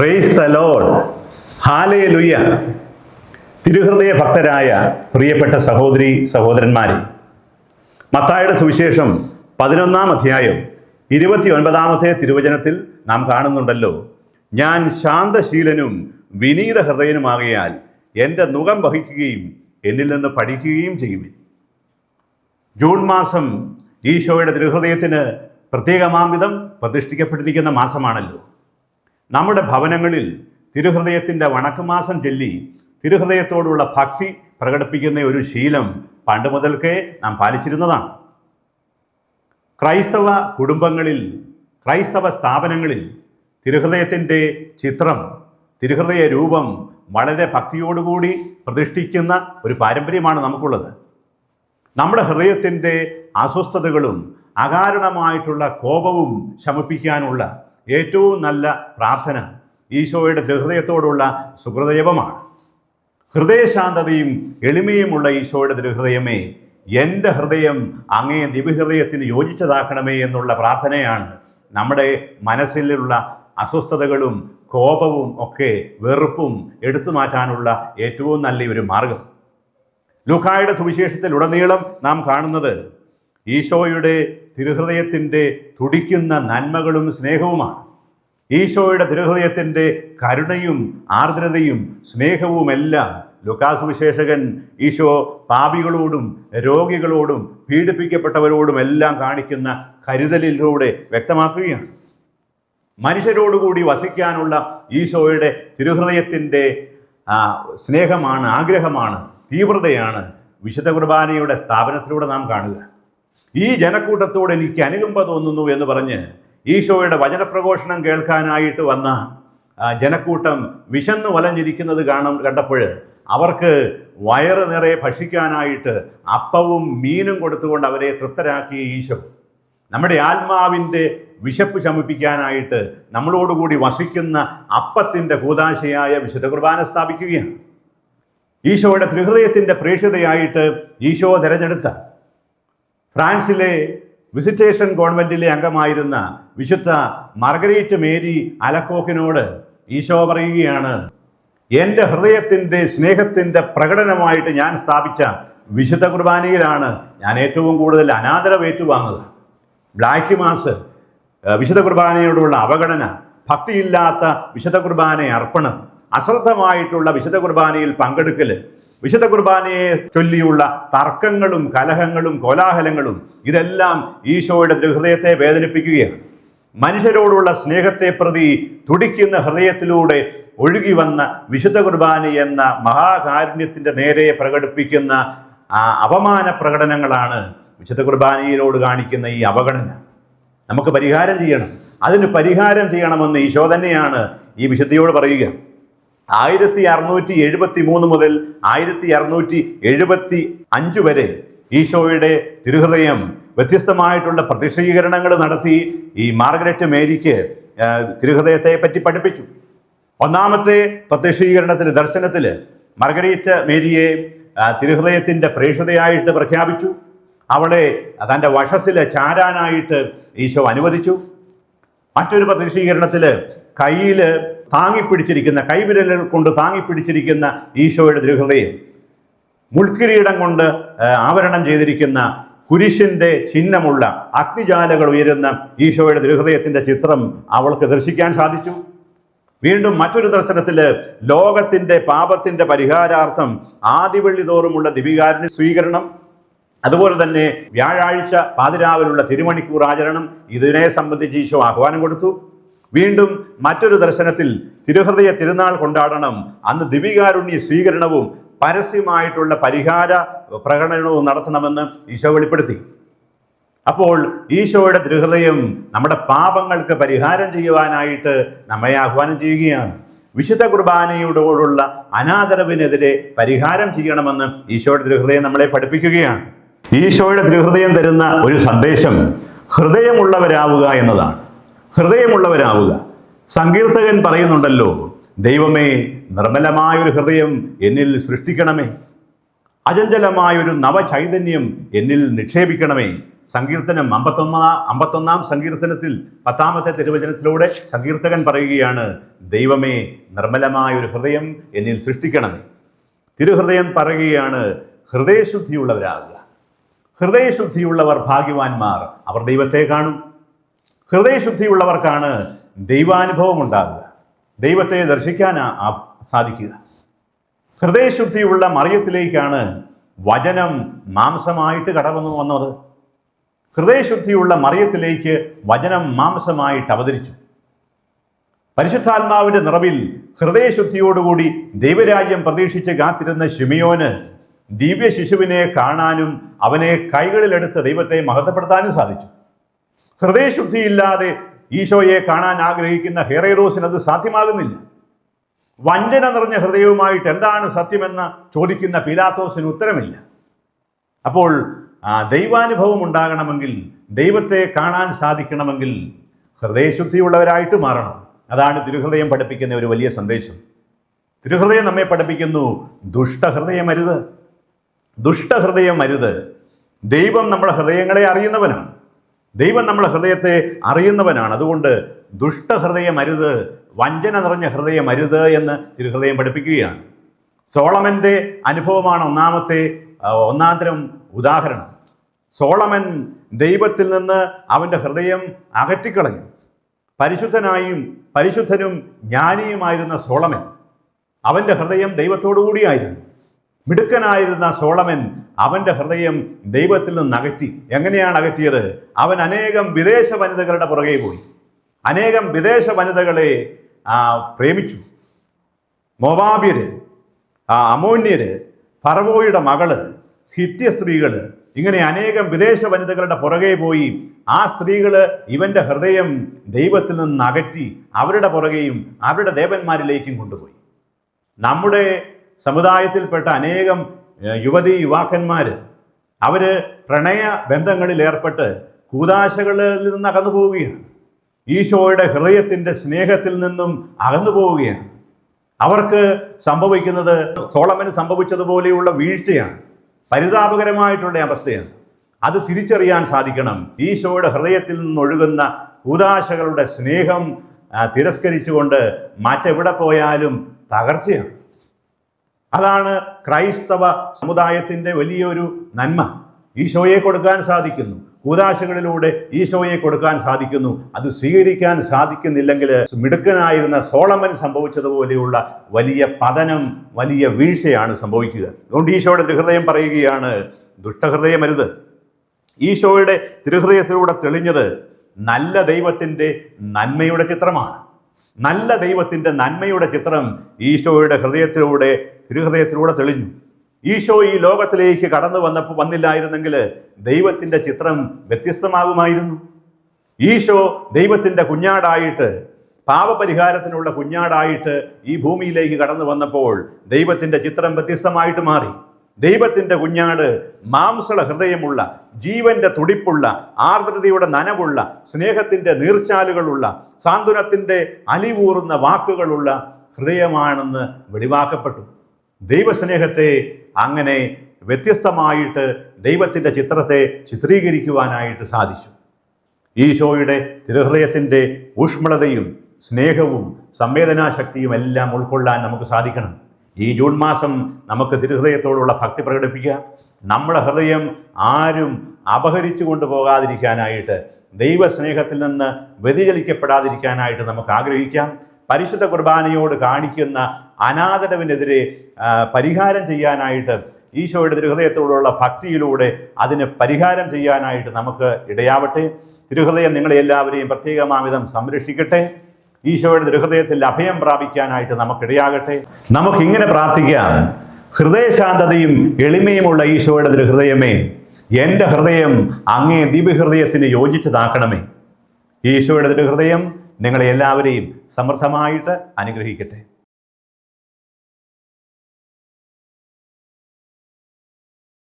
Praise the load ഹാലേ ലുയ്യ തിരുഹൃദയ ഭക്തരായ പ്രിയപ്പെട്ട സഹോദരി സഹോദരന്മാരെ മത്തായുടെ സുവിശേഷം പതിനൊന്നാം അധ്യായം ഇരുപത്തി ഒൻപതാമത്തെ തിരുവചനത്തിൽ നാം കാണുന്നുണ്ടല്ലോ. ഞാൻ ശാന്തശീലനും വിനീത ഹൃദയനുമാകയാൽ എന്റെ മുഖം വഹിക്കുകയും എന്നിൽ നിന്ന് പഠിക്കുകയും ചെയ്യുവിൻ. ജൂൺ മാസം ഈശോയുടെ തിരുഹൃദയത്തിന് പ്രത്യേകമാംവിധം പ്രതിഷ്ഠിക്കപ്പെട്ടിരിക്കുന്ന മാസമാണല്ലോ. നമ്മുടെ ഭവനങ്ങളിൽ തിരുഹൃദയത്തിന്റെ വണക്കമാസം ചൊല്ലി തിരുഹൃദയത്തോടുള്ള ഭക്തി പ്രകടിപ്പിക്കുന്ന ഒരു ശീലം പണ്ട് മുതൽക്കേ നാം പാലിച്ചിരുന്നതാണ്. ക്രൈസ്തവ കുടുംബങ്ങളിൽ ക്രൈസ്തവ സ്ഥാപനങ്ങളിൽ തിരുഹൃദയത്തിന്റെ ചിത്രം തിരുഹൃദയ രൂപം വളരെ ഭക്തിയോടുകൂടി പ്രതിഷ്ഠിക്കുന്ന ഒരു പാരമ്പര്യമാണ് നമുക്കുള്ളത്. നമ്മുടെ ഹൃദയത്തിന്റെ അസ്വസ്ഥതകളും അകാരണമായിട്ടുള്ള കോപവും ശമിപ്പിക്കാനുള്ള ഏറ്റവും നല്ല പ്രാർത്ഥന ഈശോയുടെ ഹൃദയത്തോടുള്ള സുഹൃദയവമാണ് ഹൃദയശാന്തതയും എളിമയുമുള്ള ഈശോയുടെ തിരുഹൃദയമേ എന്റെ ഹൃദയം അങ്ങേ ദിവ്യഹൃദയത്തിന് യോജിച്ചതാക്കണമേ എന്നുള്ള പ്രാർത്ഥനയാണ് നമ്മുടെ മനസ്സിലുള്ള അസ്വസ്ഥതകളും കോപവും ഒക്കെ വെറുപ്പും എടുത്തു മാറ്റാനുള്ള ഏറ്റവും നല്ല ഒരു മാർഗം. ലുഖായുടെ സുവിശേഷത്തിൽ ഉടനീളം നാം കാണുന്നത് ഈശോയുടെ തിരുഹൃദയത്തിന്റെ തുടിക്കുന്ന നന്മകളും സ്നേഹവുമാണ്. ഈശോയുടെ തിരുഹൃദയത്തിന്റെ കരുണയും ആർദ്രതയും സ്നേഹവുമെല്ലാം ലുക്കാസുവിശേഷകൻ ഈശോ പാപികളോടും രോഗികളോടും പീഡിപ്പിക്കപ്പെട്ടവരോടും എല്ലാം കാണിക്കുന്ന കരുതലിലൂടെ വ്യക്തമാക്കുകയാണ്. മനുഷ്യരോടുകൂടി വസിക്കാനുള്ള ഈശോയുടെ തിരുഹൃദയത്തിന്റെ സ്നേഹമാണ് ആഗ്രഹമാണ് തീവ്രതയാണ് വിശുദ്ധ കുർബാനയുടെ സ്ഥാപനത്തിലൂടെ നാം കാണുക. ഈ ജനക്കൂട്ടത്തോട് എനിക്ക് അനുകമ്പ തോന്നുന്നു എന്ന് പറഞ്ഞ് ഈശോയുടെ വചനപ്രഘോഷണം കേൾക്കാനായിട്ട് വന്ന ജനക്കൂട്ടം വിശന്നു വലഞ്ഞിരിക്കുന്നത് കാണും കണ്ടപ്പോൾ അവർക്ക് വയറ് നിറയെ ഭക്ഷിക്കാനായിട്ട് അപ്പവും മീനും കൊടുത്തുകൊണ്ട് അവരെ തൃപ്തരാക്കിയ ഈശോ. നമ്മുടെ ആത്മാവിന്റെ വിശപ്പ് ശമിപ്പിക്കാനായിട്ട് നമ്മളോടുകൂടി വസിക്കുന്ന അപ്പത്തിന്റെ കൂതാശയായ വിശുദ്ധ കുർബാന സ്ഥാപിക്കുകയാണ്. ഈശോയുടെ ത്രിഹൃദയത്തിന്റെ പ്രേക്ഷിതയായിട്ട് ഈശോ തിരഞ്ഞെടുത്ത ഫ്രാൻസിലെ വിസിറ്റേഷൻ ഗവൺമെന്റിലെ അംഗമായിരുന്ന വിശുദ്ധ മാർഗരേറ്റ് മേരി അലക്കോക്കിനോട് ഈശോ പറയുകയാണ് എന്റെ ഹൃദയത്തിന്റെ സ്നേഹത്തിന്റെ പ്രകടനമായിട്ട് ഞാൻ സ്ഥാപിച്ച വിശുദ്ധ കുർബാനയിലാണ് ഞാൻ ഏറ്റവും കൂടുതൽ അനാദരവ് ഏറ്റുവാങ്ങുക ബ്ലാക്ക് മാസ് വിശുദ്ധ കുർബാനയോടുള്ള അവഗണന ഭക്തിയില്ലാത്ത വിശുദ്ധ കുർബാന അർപ്പണം അശ്രദ്ധമായിട്ടുള്ള വിശുദ്ധ കുർബാനയിൽ പങ്കെടുക്കൽ വിശുദ്ധ കുർബാനയെ ചൊല്ലിയുള്ള തർക്കങ്ങളും കലഹങ്ങളും കോലാഹലങ്ങളും ഇതെല്ലാം ഈശോയുടെ ഹൃദയത്തെ വേദനിപ്പിക്കുകയാണ്. മനുഷ്യരോടുള്ള സ്നേഹത്തെ പ്രതി തുടിക്കുന്ന ഹൃദയത്തിലൂടെ ഒഴുകി വന്ന വിശുദ്ധ കുർബാന എന്ന മഹാകാരുണ്യത്തിന്റെ നേരെ പ്രകടിപ്പിക്കുന്ന ആ അപമാന പ്രകടനങ്ങളാണ് വിശുദ്ധ കുർബാനയിലോട് കാണിക്കുന്ന ഈ അവഗണന. നമുക്ക് പരിഹാരം ചെയ്യണം. അതിന് പരിഹാരം ചെയ്യണമെന്ന് ഈശോ തന്നെയാണ് ഈ വിശുദ്ധിയോട് പറയുക. ആയിരത്തി അറുന്നൂറ്റി എഴുപത്തി മൂന്ന് മുതൽ ആയിരത്തി അറുന്നൂറ്റി എഴുപത്തി അഞ്ച് വരെ ഈശോയുടെ തിരുഹൃദയം വ്യത്യസ്തമായിട്ടുള്ള പ്രതിഷീകരണങ്ങൾ നടത്തി ഈ മാർഗരറ്റ് മേരിക്ക് തിരുഹൃദയത്തെ പറ്റി പഠിപ്പിച്ചു. ഒന്നാമത്തെ പ്രത്യക്ഷീകരണത്തിൽ ദർശനത്തിൽ മാർഗരേറ്റ് മേരിയെ തിരുഹൃദയത്തിന്റെ പ്രേക്ഷിതയായിട്ട് പ്രഖ്യാപിച്ചു. അവളെ തന്റെ വശത്തിൽ ചാരാനായിട്ട് ഈശോ അനുവദിച്ചു. മറ്റൊരു പ്രത്യക്ഷീകരണത്തിൽ കയ്യിൽ താങ്ങിപ്പിടിച്ചിരിക്കുന്ന കൈവിരലുകൾ കൊണ്ട് താങ്ങിപ്പിടിച്ചിരിക്കുന്ന ഈശോയുടെ തിരുഹൃദയം മുൾക്കിരീടം കൊണ്ട് ആവരണം ചെയ്തിരിക്കുന്ന കുരിശിന്റെ ചിഹ്നമുള്ള അഗ്നിജാലകൾ ഉയരുന്ന ഈശോയുടെ ദൃഹൃദയത്തിന്റെ ചിത്രം അവൾക്ക് ദർശിക്കാൻ സാധിച്ചു. വീണ്ടും മറ്റൊരു ദർശനത്തിൽ ലോകത്തിന്റെ പാപത്തിന്റെ പരിഹാരാർത്ഥം ആദിവെള്ളി തോറുമുള്ള ദിവികാരന് സ്വീകരണം. അതുപോലെ തന്നെ വ്യാഴാഴ്ച പാതിരാവിലുള്ള തിരുമണിക്കൂർ ആചരണം. ഇതിനെ സംബന്ധിച്ച് ഈശോ ആഹ്വാനം കൊടുത്തു. വീണ്ടും മറ്റൊരു ദർശനത്തിൽ തിരുഹൃദയ തിരുനാൾ കൊണ്ടാടണം. അന്ന് ദിവികാരുണ്യ സ്വീകരണവും പരസ്യമായിട്ടുള്ള പരിഹാര പ്രകടനവും നടത്തണമെന്ന് ഈശോ വെളിപ്പെടുത്തി. അപ്പോൾ ഈശോയുടെ തിരുഹൃദയം നമ്മുടെ പാപങ്ങൾക്ക് പരിഹാരം ചെയ്യുവാനായിട്ട് നമ്മെ ആഹ്വാനം ചെയ്യുകയാണ്. വിശുദ്ധ കുർബാനയോടുള്ള അനാദരവിനെതിരെ പരിഹാരം ചെയ്യണമെന്ന് ഈശോയുടെ തിരുഹൃദയം നമ്മളെ പഠിപ്പിക്കുകയാണ്. ഈശോയുടെ തിരുഹൃദയം തരുന്ന ഒരു സന്ദേശം ഹൃദയമുള്ളവരാവുക എന്നതാണ്. ഹൃദയമുള്ളവരാവുക. സങ്കീർത്തകൻ പറയുന്നുണ്ടല്ലോ ദൈവമേ നിർമ്മലമായൊരു ഹൃദയം എന്നിൽ സൃഷ്ടിക്കണമേ. അചഞ്ചലമായൊരു നവചൈതന്യം എന്നിൽ നിക്ഷേപിക്കണമേ. സങ്കീർത്തനം അമ്പത്തൊന്നാം അമ്പത്തൊന്നാം സങ്കീർത്തനത്തിൽ പത്താമത്തെ തിരുവചനത്തിലൂടെ സങ്കീർത്തകൻ പറയുകയാണ് ദൈവമേ നിർമ്മലമായൊരു ഹൃദയം എന്നിൽ സൃഷ്ടിക്കണമേ. തിരുഹൃദയം പറയുകയാണ് ഹൃദയശുദ്ധിയുള്ളവരാകുക. ഹൃദയശുദ്ധിയുള്ളവർ ഭാഗ്യവാന്മാർ അവർ ദൈവത്തെ കാണും. ഹൃദയശുദ്ധിയുള്ളവർക്കാണ് ദൈവാനുഭവം ഉണ്ടാകുക ദൈവത്തെ ദർശിക്കാൻ സാധിക്കുക. ഹൃദയശുദ്ധിയുള്ള മറിയത്തിലേക്കാണ് വചനം മാംസമായിട്ട് കടന്നു വന്നത്. ഹൃദയശുദ്ധിയുള്ള മറിയത്തിലേക്ക് വചനം മാംസമായിട്ട് അവതരിച്ചു. പരിശുദ്ധാത്മാവിന്റെ നിറവിൽ ഹൃദയശുദ്ധിയോടുകൂടി ദൈവരാജ്യം പ്രതീക്ഷിച്ച് കാത്തിരുന്ന ഷിമിയോന് ദിവ്യ ശിശുവിനെ കാണാനും അവനെ കൈകളിലെടുത്ത് ദൈവത്തെ മഹത്വപ്പെടുത്താനും സാധിച്ചു. ഹൃദയശുദ്ധിയില്ലാതെ ഈശോയെ കാണാൻ ആഗ്രഹിക്കുന്ന ഹെറേറോസിന് അത് സാധ്യമാകുന്നില്ല. വഞ്ചന നിറഞ്ഞ ഹൃദയവുമായിട്ട് എന്താണ് സത്യമെന്ന് ചോദിക്കുന്ന പീലാത്തോസിന് ഉത്തരമില്ല. അപ്പോൾ ദൈവാനുഭവം ഉണ്ടാകണമെങ്കിൽ ദൈവത്തെ കാണാൻ സാധിക്കണമെങ്കിൽ ഹൃദയശുദ്ധിയുള്ളവരായിട്ട് മാറണം. അതാണ് തിരുഹൃദയം പഠിപ്പിക്കുന്ന ഒരു വലിയ സന്ദേശം. തിരുഹൃദയം നമ്മെ പഠിപ്പിക്കുന്നു ദുഷ്ടഹൃദയം അരുത്. ദുഷ്ടഹൃദയം അരുത്. ദൈവം നമ്മുടെ ഹൃദയങ്ങളെ അറിയുന്നവനാണ്. ദൈവം നമ്മുടെ ഹൃദയത്തെ അറിയുന്നവനാണ്. അതുകൊണ്ട് ദുഷ്ടഹൃദയം അരുത് വഞ്ചന നിറഞ്ഞ ഹൃദയം അരുത് എന്ന് തിരുഹൃദയം പഠിപ്പിക്കുകയാണ്. സോളമന്റെ അനുഭവമാണ് ഒന്നാമത്തെ ഒന്നാന്തരം ഉദാഹരണം. സോളമൻ ദൈവത്തിൽ നിന്ന് അവന്റെ ഹൃദയം അകറ്റിക്കളഞ്ഞു. പരിശുദ്ധനായും പരിശുദ്ധനും ജ്ഞാനിയുമായിരുന്ന സോളമൻ അവന്റെ ഹൃദയം ദൈവത്തോടു കൂടിയായിരുന്നു മിടുക്കനായിരുന്ന സോളമൻ അവന്റെ ഹൃദയം ദൈവത്തിൽ നിന്ന് അകറ്റി. എങ്ങനെയാണ് അകറ്റിയത്? അവൻ അനേകം വിദേശ വനിതകളുടെ പുറകെ പോയി. അനേകം വിദേശ വനിതകളെ പ്രേമിച്ചു. മൊവാബ്യര് അമോന്യര് ഫറവോയുടെ മകൾ ഹിത്യ സ്ത്രീകൾ ഇങ്ങനെ അനേകം വിദേശ വനിതകളുടെ പുറകെ പോയി. ആ സ്ത്രീകൾ ഇവന്റെ ഹൃദയം ദൈവത്തിൽ നിന്ന് അകറ്റി അവരുടെ പുറകെയും അവരുടെ ദേവന്മാരിലേക്കും കൊണ്ടുപോയി. നമ്മുടെ സമുദായത്തിൽപ്പെട്ട അനേകം യുവതി യുവാക്കന്മാർ അവർ പ്രണയ ബന്ധങ്ങളിൽ ഏർപ്പെട്ട് കൂതാശകളിൽ നിന്ന് അകന്നു പോവുകയാണ്. ഈശോയുടെ ഹൃദയത്തിന്റെ സ്നേഹത്തിൽ നിന്നും അകന്നു പോവുകയാണ്. അവർക്ക് സംഭവിക്കുന്നത് സോളമന് സംഭവിച്ചതുപോലെയുള്ള വീഴ്ചയാണ്. പരിതാപകരമായിട്ടുള്ള അവസ്ഥയാണ്. അത് തിരിച്ചറിയാൻ സാധിക്കണം. ഈശോയുടെ ഹൃദയത്തിൽ നിന്നൊഴുകുന്ന കൂതാശകളുടെ സ്നേഹം തിരസ്കരിച്ചുകൊണ്ട് മറ്റെവിടെ പോയാലും തകർച്ചയാണ്. അതാണ് ക്രൈസ്തവ സമുദായത്തിന്റെ വലിയൊരു നന്മ. ഈശോയെ കൊടുക്കാൻ സാധിക്കുന്നു. കൂതാശകളിലൂടെ ഈശോയെ കൊടുക്കാൻ സാധിക്കുന്നു. അത് സ്വീകരിക്കാൻ സാധിക്കുന്നില്ലെങ്കിൽ മിടുക്കനായിരുന്ന സോളമൻ സംഭവിച്ചതുപോലെയുള്ള വലിയ പതനം വലിയ വീഴ്ചയാണ് സംഭവിക്കുക. അതുകൊണ്ട് ഈശോയുടെ തിരുഹൃദയം പറയുകയാണ് ദുഷ്ടഹൃദയമരുത്. ഈശോയുടെ തിരുഹൃദയത്തിലൂടെ തെളിഞ്ഞത് നല്ല ദൈവത്തിന്റെ നന്മയുടെ ചിത്രമാണ്. നല്ല ദൈവത്തിന്റെ നന്മയുടെ ചിത്രം ഈശോയുടെ ഹൃദയത്തിലൂടെ തിരുഹൃദയത്തിലൂടെ തെളിഞ്ഞു. ഈശോ ഈ ലോകത്തിലേക്ക് കടന്നു വന്നപ്പോൾ വന്നില്ലായിരുന്നെങ്കിൽ ദൈവത്തിന്റെ ചിത്രം വ്യത്യസ്തമാകുമായിരുന്നു. ഈശോ ദൈവത്തിന്റെ കുഞ്ഞാടായിട്ട് പാപപരിഹാരത്തിനുള്ള കുഞ്ഞാടായിട്ട് ഈ ഭൂമിയിലേക്ക് കടന്നു വന്നപ്പോൾ ദൈവത്തിന്റെ ചിത്രം വ്യത്യസ്തമായിട്ട് മാറി. ദൈവത്തിന്റെ കുഞ്ഞാട് മാംസള ഹൃദയമുള്ള ജീവന്റെ തുടിപ്പുള്ള ആർദ്രതയുടെ നനവുള്ള സ്നേഹത്തിന്റെ നീർച്ചാലുകളുള്ള സാന്ത്വനത്തിന്റെ അലിവൂറുന്ന വാക്കുകളുള്ള ഹൃദയമാണെന്ന് വെളിവാക്കപ്പെട്ടു. ദൈവസ്നേഹത്തെ അങ്ങനെ വ്യത്യസ്തമായിട്ട് ദൈവത്തിന്റെ ചിത്രത്തെ ചിത്രീകരിക്കുവാനായിട്ട് സാധിച്ചു. ഈശോയുടെ തിരുഹൃദയത്തിന്റെ ഊഷ്മളതയും സ്നേഹവും സംവേദനാശക്തിയും എല്ലാം ഉൾക്കൊള്ളാൻ നമുക്ക് സാധിക്കണം. ഈ ജൂൺ മാസം നമുക്ക് തിരുഹൃദയത്തോടുള്ള ഭക്തി പ്രകടിപ്പിക്കാം നമ്മുടെ ഹൃദയം ആരും അപഹരിച്ചു കൊണ്ടുപോകാതിരിക്കാനായിട്ട് ദൈവസ്നേഹത്തിൽ നിന്ന് വ്യതിചലിക്കപ്പെടാതിരിക്കാനായിട്ട് നമുക്ക് ആഗ്രഹിക്കാം. പരിശുദ്ധ കുർബാനയോട് കാണിക്കുന്ന അനാദരവിനെതിരെ പരിഹാരം ചെയ്യാനായിട്ട് ഈശോയുടെ തിരുഹൃദയത്തോടുള്ള ഭക്തിയിലൂടെ അതിന് പരിഹാരം ചെയ്യാനായിട്ട് നമുക്ക് ഇടയാവട്ടെ. തിരുഹൃദയം നിങ്ങളെ എല്ലാവരെയും പ്രത്യേകമാവിധം സംരക്ഷിക്കട്ടെ. ഈശോയുടെ തിരുഹൃദയത്തിൽ അഭയം പ്രാപിക്കാനായിട്ട് നമുക്കിടയാകട്ടെ നമുക്കിങ്ങനെ പ്രാർത്ഥിക്കാം. ഹൃദയശാന്തതയും എളിമയുമുള്ള ഈശോയുടെ തിരുഹൃദയമേ എന്റെ ഹൃദയം അങ്ങേ ദിവ്യഹൃദയത്തിന് യോജിച്ചതാക്കണമേ. ഈശോയുടെ തിരുഹൃദയം നിങ്ങളെ എല്ലാവരെയും സമൃദ്ധമായിട്ട് അനുഗ്രഹിക്കട്ടെ.